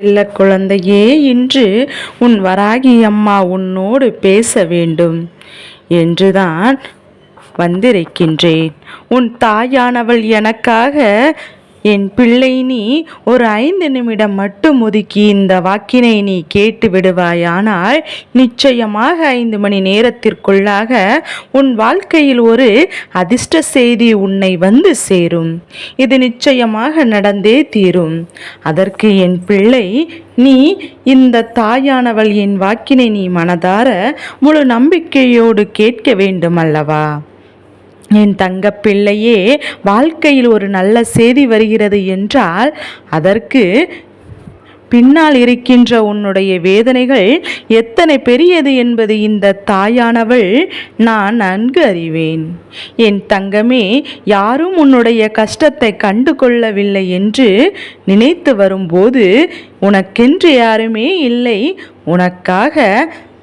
இல்ல குழந்தையே இன்று உன் வராகி அம்மா உன்னோடு பேச வேண்டும் என்றுதான் வந்திருக்கின்றேன். உன் தாயானவள் எனக்காக என் பிள்ளை நீ ஒரு ஐந்து நிமிடம் மட்டும் ஒதுக்கி இந்த வாக்கினை நீ கேட்டு விடுவாயானால் நிச்சயமாக ஐந்து மணி நேரத்திற்குள்ளாக உன் வாழ்க்கையில் ஒரு அதிர்ஷ்ட செய்தி உன்னை வந்து சேரும். இது நிச்சயமாக நடந்தே தீரும். அதற்கு என் பிள்ளை நீ இந்த தாயானவள் என் வாக்கினை நீ மனதார முழு நம்பிக்கையோடு கேட்க வேண்டும் அல்லவா என் தங்க பிள்ளையே வாழ்க்கையில் ஒரு நல்ல செய்தி வருகிறது என்றால் அதற்கு பின்னால் இருக்கின்ற உன்னுடைய வேதனைகள் எத்தனை பெரியது என்பது இந்த தாயானவள் நான் நன்கு அறிவேன். என் தங்கமே யாரும் உன்னுடைய கஷ்டத்தை கண்டு கொள்ளவில்லை என்று நினைத்து வரும்போது உனக்கென்று யாருமே இல்லை. உனக்காக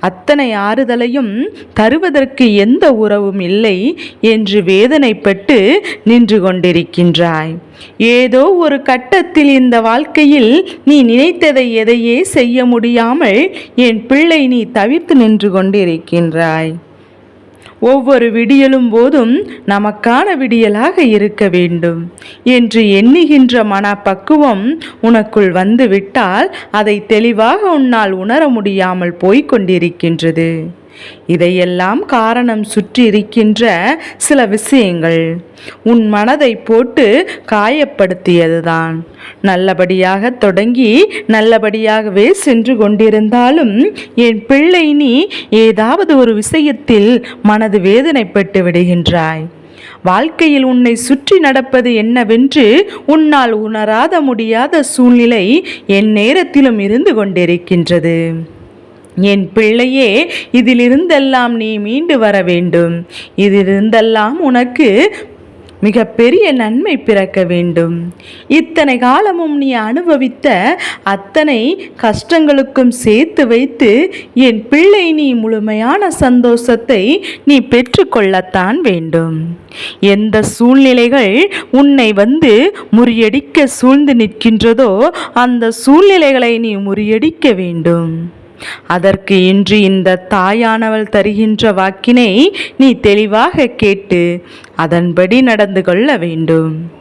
அத்தனை ஆறுதலையும் தருவதற்கு எந்த உறவும் இல்லை என்று வேதனைப்பட்டு நின்று கொண்டிருக்கின்றாய். ஏதோ ஒரு கட்டத்தில் இந்த வாழ்க்கையில் நீ நினைத்ததை எதையே செய்ய முடியாமல் என் பிள்ளை நீ தவிர்த்து நின்று கொண்டிருக்கின்றாய். ஒவ்வொரு விடியலும் போதும் நமக்கான விடியலாக இருக்க வேண்டும். என்று எண்ணுகின்ற மனப்பக்குவம் உனக்குள் வந்துவிட்டால் அதை தெளிவாக உன்னால் உணர முடியாமல் போய்க் கொண்டிருக்கின்றது. இதையெல்லாம் காரணம் சுற்றி இருக்கின்ற சில விஷயங்கள். உன் மனதை போட்டு காயப்படுத்தியதுதான். நல்லபடியாக தொடங்கி நல்லபடியாகவே சென்று கொண்டிருந்தாலும் என் பிள்ளை நீ ஏதாவது ஒரு விஷயத்தில் மனது வேதனைப்பட்டு விடுகின்றாய். வாழ்க்கையில் உன்னை சுற்றி நடப்பது என்னவென்று உன்னால் உணராத முடியாத சூழ்நிலை என் நேரத்திலும் இருந்து கொண்டிருக்கின்றது. என் பிள்ளையே இதிலிருந்தெல்லாம் நீ மீண்டு வர வேண்டும். இதிலிருந்தெல்லாம் உனக்கு மிகப்பெரிய நன்மை பிறக்க வேண்டும். இத்தனை காலமும் நீ அனுபவித்த அத்தனை கஷ்டங்களுக்கும் சேர்த்து வைத்து என் பிள்ளை நீ முழுமையான சந்தோஷத்தை நீ பெற்றுக்கொள்ளத்தான் வேண்டும். எந்த சூழ்நிலைகள் உன்னை வந்து முறியடிக்க சூழ்ந்து நிற்கின்றதோ அந்த சூழ்நிலைகளை நீ முறியடிக்க வேண்டும். அதற்கு இன்று இந்த தாயானவள் தருகின்ற வாக்கினை நீ தெளிவாக கேட்டு அதன்படி நடந்து கொள்ள வேண்டும்.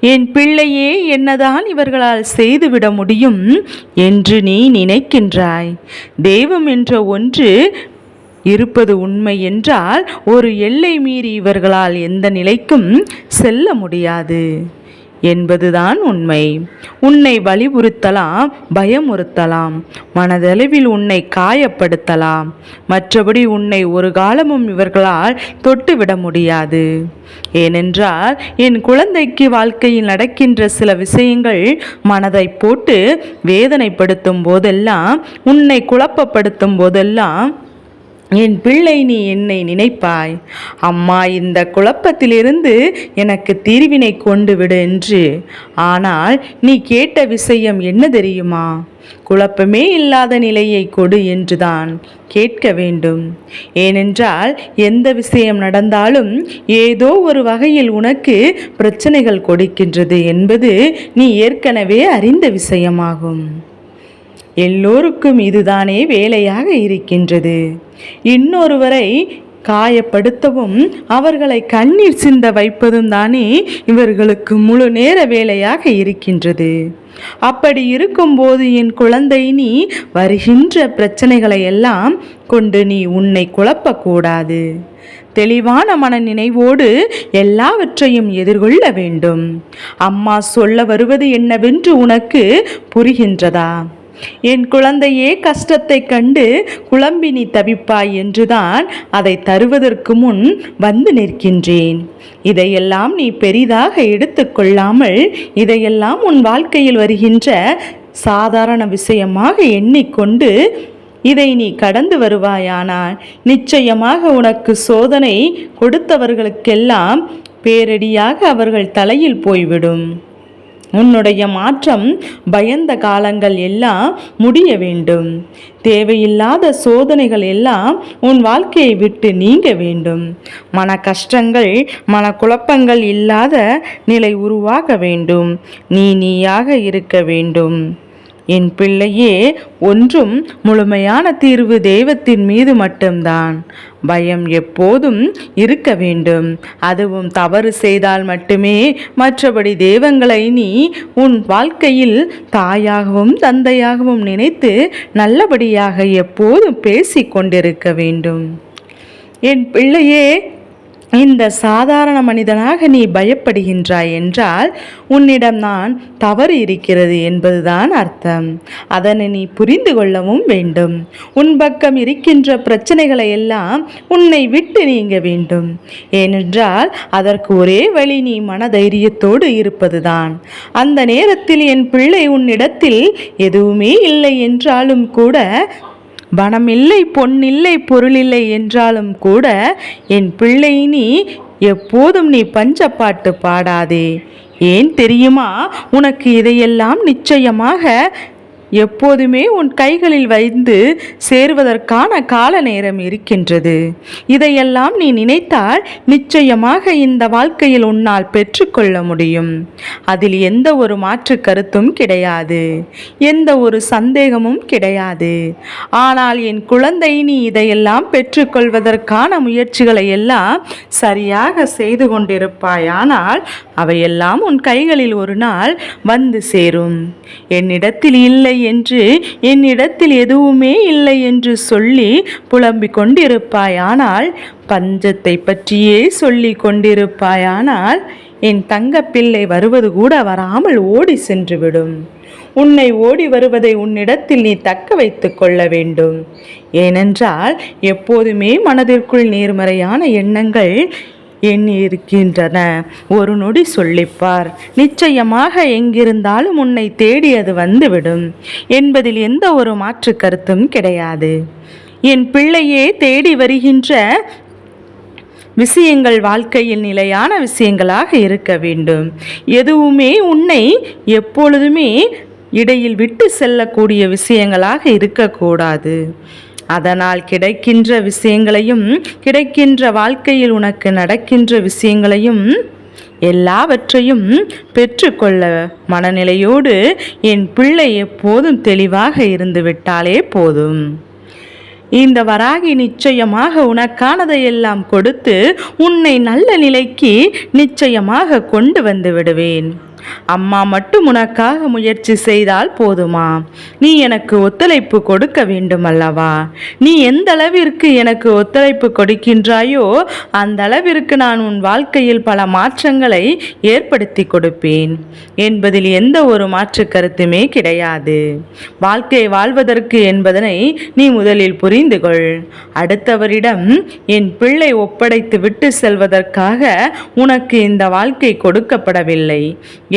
என் பிள்ளையே என்னதான் இவர்களால் செய்துவிட முடியும் என்று நீ நினைக்கின்றாய். தெய்வம் என்ற ஒன்று இருப்பது உண்மை என்றால் ஒரு எல்லை மீறி இவர்களால் எந்த நிலைக்கும் செல்ல முடியாது. என்பதுதான் உண்மை. உன்னை வலியுறுத்தலாம் பயமுறுத்தலாம். மனதளவில் உன்னை காயப்படுத்தலாம். மற்றபடி உன்னை ஒரு காலமும் இவர்களால் தொட்டுவிட முடியாது. ஏனென்றால் என் குழந்தைக்கு வாழ்க்கையில் நடக்கின்ற சில விஷயங்கள் மனதை போட்டு வேதனைப்படுத்தும் போதெல்லாம் உன்னை குழப்பப்படுத்தும் போதெல்லாம் என் பிள்ளை நீ என்னை நினைப்பாய். அம்மா இந்த குழப்பத்திலிருந்து எனக்கு தீர்வினை கொண்டு விடு என்று. ஆனால் நீ கேட்ட விஷயம் என்ன தெரியுமா? குழப்பமே இல்லாத நிலையை கொடு என்றுதான் கேட்க வேண்டும். ஏனென்றால் எந்த விஷயம் நடந்தாலும் ஏதோ ஒரு வகையில் உனக்கு பிரச்சனைகள் கொடுக்கின்றது என்பது நீ ஏற்கனவே அறிந்த விஷயமாகும். எல்லோருக்கும் இதுதானே வேலையாக இருக்கின்றது. இன்னொருவரை காயப்படுத்தவும் அவர்களை கண்ணீர் சிந்த வைப்பதும் தானே இவர்களுக்கு முழு நேர வேலையாக இருக்கின்றது. அப்படி இருக்கும்போது என் குழந்தை நீ வருகின்ற பிரச்சனைகளை எல்லாம் கொண்டு நீ உன்னை குழப்பக்கூடாது. தெளிவான மன நினைவோடு எல்லாவற்றையும் எதிர்கொள்ள வேண்டும். அம்மா சொல்ல வருவது என்னவென்று உனக்கு புரிகின்றதா? என் குழந்தையே கஷ்டத்தை கண்டு குழம்பி நீ தவிப்பாய் என்றுதான் அதை தருவதற்கு முன் வந்து நிற்கின்றேன். இதையெல்லாம் நீ பெரிதாக எடுத்துக்கொள்ளாமல் இதையெல்லாம் உன் வாழ்க்கையில் வருகின்ற சாதாரண விஷயமாக எண்ணிக்கொண்டு இதை நீ கடந்து வருவாயானால் நிச்சயமாக உனக்கு சோதனை கொடுத்தவர்களுக்கெல்லாம் பேரடியாக அவர்கள் தலையில் போய்விடும். உன்னுடைய மாற்றம் பயந்த காலங்கள் எல்லாம் முடிய வேண்டும். தேவையில்லாத சோதனைகள் எல்லாம் உன் வாழ்க்கையை விட்டு நீங்க வேண்டும். மன கஷ்டங்கள் மன குழப்பங்கள் இல்லாத நிலை உருவாக வேண்டும். நீ நீயாக இருக்க வேண்டும். என் பிள்ளையே ஒன்றும் முழுமையான தீர்வு தெய்வத்தின் மீது மட்டும்தான். பயம் எப்போதும் இருக்க வேண்டும். அதுவும் தவறு செய்தால் மட்டுமே மற்றபடி தெய்வங்களை நீ உன் வாழ்க்கையில் தாயாகவும் தந்தையாகவும் நினைத்து நல்லபடியாக எப்போதும் பேசிக் கொண்டிருக்க வேண்டும். என் பிள்ளையே இந்த சாதாரண மனிதனாக நீ பயப்படுகின்றாய் என்றால் உன்னிடம் நான் தவறு இருக்கிறது என்பதுதான் அர்த்தம். அதனை நீ புரிந்து கொள்ளவும் வேண்டும். உன் பக்கம் இருக்கின்ற பிரச்சனைகளை எல்லாம் உன்னை விட்டு நீங்க வேண்டும். ஏனென்றால் அதற்கு ஒரே வழி நீ மனதைரியத்தோடு இருப்பதுதான். அந்த நேரத்தில் என் பிள்ளை உன்னிடத்தில் எதுவுமே இல்லை என்றாலும் கூட பணமில்லை பொன்னில்லை பொருளில்லை என்றாலும் கூட என் பிள்ளை நீ எப்போதும் நீ பஞ்சப்பாட்டு பாடாதே. ஏன் தெரியுமா? உனக்கு இதையெல்லாம் நிச்சயமாக எப்போதுமே உன் கைகளில் வைந்து சேருவதற்கான கால நேரம் இருக்கின்றது. இதையெல்லாம் நீ நினைத்தால் நிச்சயமாக இந்த வாழ்க்கையில் உன்னால் பெற்றுக்கொள்ள முடியும். அதில் எந்த ஒரு மாற்று கருத்தும் கிடையாது. எந்த ஒரு சந்தேகமும் கிடையாது. ஆனால் என் குழந்தை நீ இதையெல்லாம் பெற்றுக்கொள்வதற்கான முயற்சிகளை எல்லாம் சரியாக செய்து கொண்டிருப்பாயானால் அவையெல்லாம் உன் கைகளில் ஒரு நாள் வந்து சேரும். என்னிடத்தில் இல்லை என்று என்னிடத்தில் எதுவுமே இல்லை என்று சொல்லி புலம்பிக் கொண்டிருப்பாயானால் பஞ்சத்தை பற்றியே சொல்லி கொண்டிருப்பாயானால் என் தங்க பிள்ளை வருவது கூட வராமல் ஓடி சென்றுவிடும். உன்னை ஓடி வருவதை உன்னிடத்தில் நீ தக்க வைத்து கொள்ள வேண்டும். ஏனென்றால் எப்போதுமே மனதிற்குள் நேர்மறையான எண்ணங்கள் எண்ணி இருக்கின்றன ஒரு நொடி சொல்லிப்பார் நிச்சயமாக எங்கிருந்தாலும் உன்னை தேடி அது வந்துவிடும். என்பதில் எந்த ஒரு மாற்று கருத்தும் கிடையாது. என் பிள்ளையே தேடி வருகின்ற விஷயங்கள் வாழ்க்கையில் நிலையான விஷயங்களாக இருக்க வேண்டும். எதுவுமே உன்னை எப்பொழுதுமே இடையில் விட்டு செல்லக்கூடிய விஷயங்களாக இருக்கக்கூடாது. அதனால் கிடைக்கின்ற விஷயங்களையும் கிடைக்கின்ற வாழ்க்கையில் உனக்கு நடக்கின்ற விஷயங்களையும் எல்லாவற்றையும் பெற்றுக்கொள்ள மனநிலையோடு என் பிள்ளை எப்போதும் தெளிவாக இருந்துவிட்டாலே போதும். இந்த வராகி நிச்சயமாக உனக்கானதை எல்லாம் கொடுத்து உன்னை நல்ல நிலைக்கு நிச்சயமாக கொண்டு வந்து விடுவேன். அம்மா மட்டும் உனக்காக முயற்சி செய்தால் போதுமா? நீ எனக்கு ஒத்துழைப்பு கொடுக்க வேண்டும் அல்லவா நீ எந்த அளவிற்கு எனக்கு ஒத்துழைப்பு கொடுக்கின்றாயோ அந்த அளவிற்கு நான் உன் வாழ்க்கையில் பல மாற்றங்களை ஏற்படுத்தி கொடுப்பேன். என்பதில் எந்த ஒரு மாற்று கருத்துமே கிடையாது. வாழ்க்கை வாழ்வதற்கு என்பதனை நீ முதலில் புரிந்து கொள். அடுத்தவரிடம் என் பிள்ளை ஒப்படைத்து விட்டு செல்வதற்காக உனக்கு இந்த வாழ்க்கை கொடுக்கப்படவில்லை.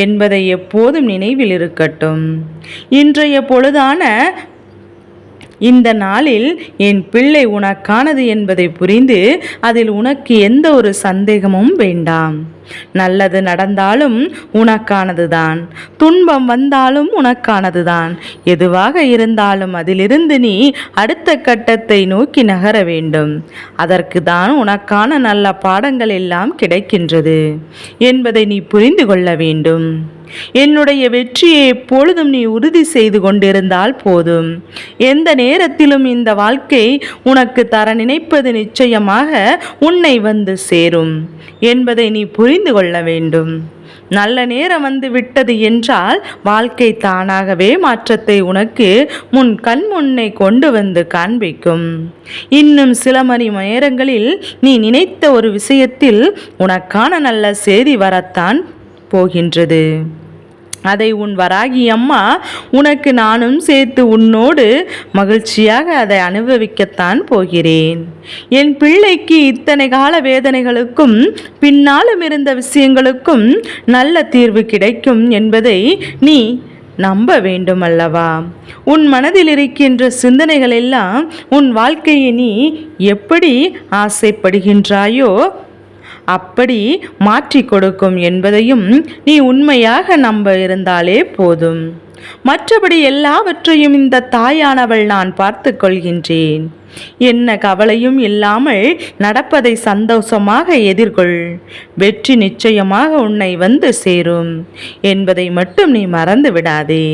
என்பதை எப்போதும் நினைவில் இருக்கட்டும். இன்றைய பொழுதான இந்த நாளில் என் பிள்ளை உனக்கானது என்பதை புரிந்து அதில் உனக்கு எந்த ஒரு சந்தேகமும் வேண்டாம். நல்லது நடந்தாலும் உனக்கானதுதான். துன்பம் வந்தாலும் உனக்கானதுதான். எதுவாக இருந்தாலும் அதிலிருந்து நீ அடுத்த கட்டத்தை நோக்கி நகர வேண்டும். அதற்கு தான் உனக்கான நல்ல பாடங்கள் எல்லாம் கிடைக்கின்றது என்பதை நீ புரிந்து கொள்ள வேண்டும். என்னுடைய வெற்றியை எப்பொழுதும் நீ உறுதி செய்து கொண்டிருந்தால் போதும். எந்த நேரத்திலும் இந்த வாழ்க்கை உனக்கு தர நினைப்பது நிச்சயமாக உன்னை வந்து சேரும் என்பதை நீ புரிந்து கொள்ள வேண்டும். நல்ல நேரம் வந்து விட்டது என்றால் வாழ்க்கை தானாகவே மாற்றத்தை உனக்கு முன் கண் முன்னை கொண்டு வந்து காண்பிக்கும். இன்னும் சில மணி நேரங்களில் நீ நினைத்த ஒரு விஷயத்தில் உனக்கான நல்ல செய்தி வரத்தான் போகின்றது. அதை உன் வராகி அம்மா உனக்கு நானும் சேர்த்து உன்னோடு மகிழ்ச்சியாக அதை அனுபவிக்கத்தான் போகிறேன். என் பிள்ளைக்கு இத்தனை கால வேதனைகளுக்கும் பின்னாலும் இருந்த விஷயங்களுக்கும் நல்ல தீர்வு கிடைக்கும் என்பதை நீ நம்ப வேண்டும் அல்லவா உன் மனதில் இருக்கின்ற சிந்தனைகள் எல்லாம் உன் வாழ்க்கையை நீ எப்படி ஆசைப்படுகின்றாயோ அப்படி மாற்றி கொடுக்கும் என்பதையும் நீ உண்மையாக நம்ப இருந்தாலே போதும். மற்றபடி எல்லாவற்றையும் இந்த தாயானவள் நான் பார்த்து கொள்கின்றேன். என்ன கவலையும் இல்லாமல் நடப்பதை சந்தோஷமாக எதிர்கொள். வெற்றி நிச்சயமாக உன்னை வந்து சேரும் என்பதை மட்டும் நீ மறந்து விடாதே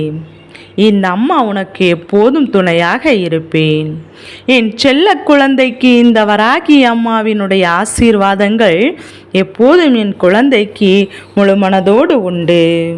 இந்த அம்மா உனக்கு எப்போதும் துணையாக இருப்பேன். என் செல்ல குழந்தைக்கு இந்த வராகி அம்மாவினுடைய ஆசீர்வாதங்கள் எப்போதும் என் குழந்தைக்கு முழு மனதோடு உண்டு.